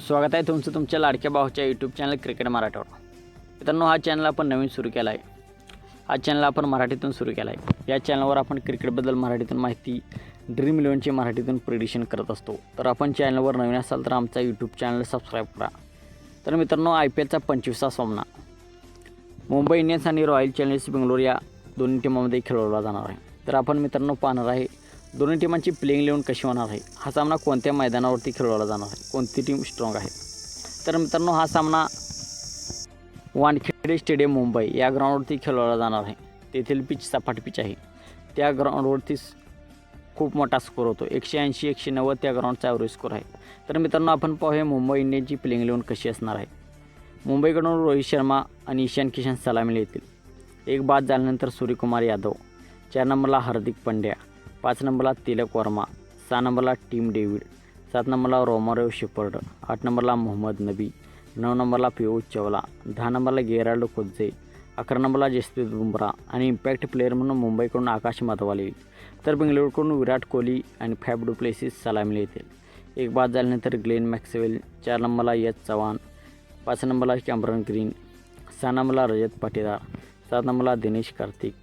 स्वागत आहे तुमचं तुमच्या लाडक्या भावाच्या यूट्यूब चॅनल क्रिकेट मराठीवर मित्रांनो हा चॅनल आपण नवीन सुरू केला आहे हा चॅनल आपण मराठीतून सुरू केला आहे या चॅनलवर आपण क्रिकेटबद्दल मराठीतून माहिती ड्रीम इलेव्हनची मराठीतून प्रिडिशन करत असतो. तर आपण चॅनलवर नवीन असाल तर आमचा यूट्यूब चॅनल सबस्क्राईब करा. तर मित्रांनो आय पी एलचा पंचवीसा सामना. मुंबई इंडियन्स आणि रॉयल चॅलेंजर्स बेंगलोर या दोन्ही टीमामध्ये खेळवला जाणार आहे. तर आपण मित्रांनो पाहणार आहे दोन्ही टीमांची प्लेइंग इलेव्हन कशी होणार आहे? हा सामना कोणत्या मैदानावरती खेळवला जाणार आहे? कोणती टीम स्ट्रॉंग आहे? तर मित्रांनो हा सामना वानखेडे स्टेडियम मुंबई या ग्राउंडवरती खेळवला जाणार आहे. तेथील पिच सपाट पिच आहे. त्या ग्राउंडवरती खूप मोठा स्कोर होतो. एकशे ऐंशी एकशे नव्वद त्या ग्राउंडचा ॲव्हरेज स्कोर आहे. तर मित्रांनो आपण पाहूया मुंबई इंडियनची प्लेइंग इलेव्हन कशी असणार आहे. मुंबईकडून रोहित शर्मा आणि ईशान किशन सलामीला येतील. एक बाद झाल्यानंतर सूर्यकुमार यादव. चार नंबरला हार्दिक पंड्या. पाच नंबरला तिलक वर्मा सहा नंबरला टीम डेव्हिड सात नंबरला रोमारेव शेपर्ड आठ नंबरला मोहम्मद नबी नऊ नंबरला पियुष चवला दहा नंबरला गेराल्डो खोज्जे अकरा नंबरला जसप्रीत बुमरा आणि इम्पॅक्ट प्लेअर म्हणून मुंबईकडून आकाश माधवाला येईल. तर बेंगलोरकडून विराट कोहली आणि फॅब डुप्लेसिस सलामीला येतील. एक बाद झाल्यानंतर ग्लेन मॅक्सवेल चार नंबरला यश चव्हाण पाच नंबरला कॅमरन ग्रीन सहा नंबरला रजत पाटीदार सात नंबरला दिनेश कार्तिक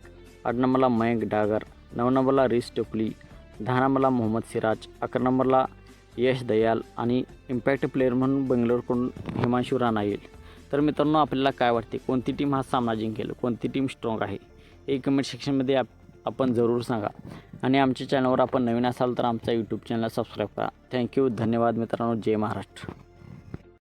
आठ नंबरला मयंक डागर नऊ नंबरला रिस टोपली दहा नंबरला मोहम्मद सिराज अकरा नंबरला यश दयाल आणि इम्पॅक्ट प्लेअर म्हणून बेंगलोरकडून हिमांशू राणा येईल. तर मित्रांनो आपल्याला काय वाटते? कोणती टीम हा सामना जिंकेल? कोणती टीम स्ट्रॉंग आहे? हे कमेंट सेक्शनमध्ये आप आपण जरूर सांगा. आणि आमच्या चॅनलवर आपण नवीन असाल तर आमचा यूट्यूब चॅनल सबस्क्राईब करा. थँक्यू धन्यवाद मित्रांनो. जय महाराष्ट्र.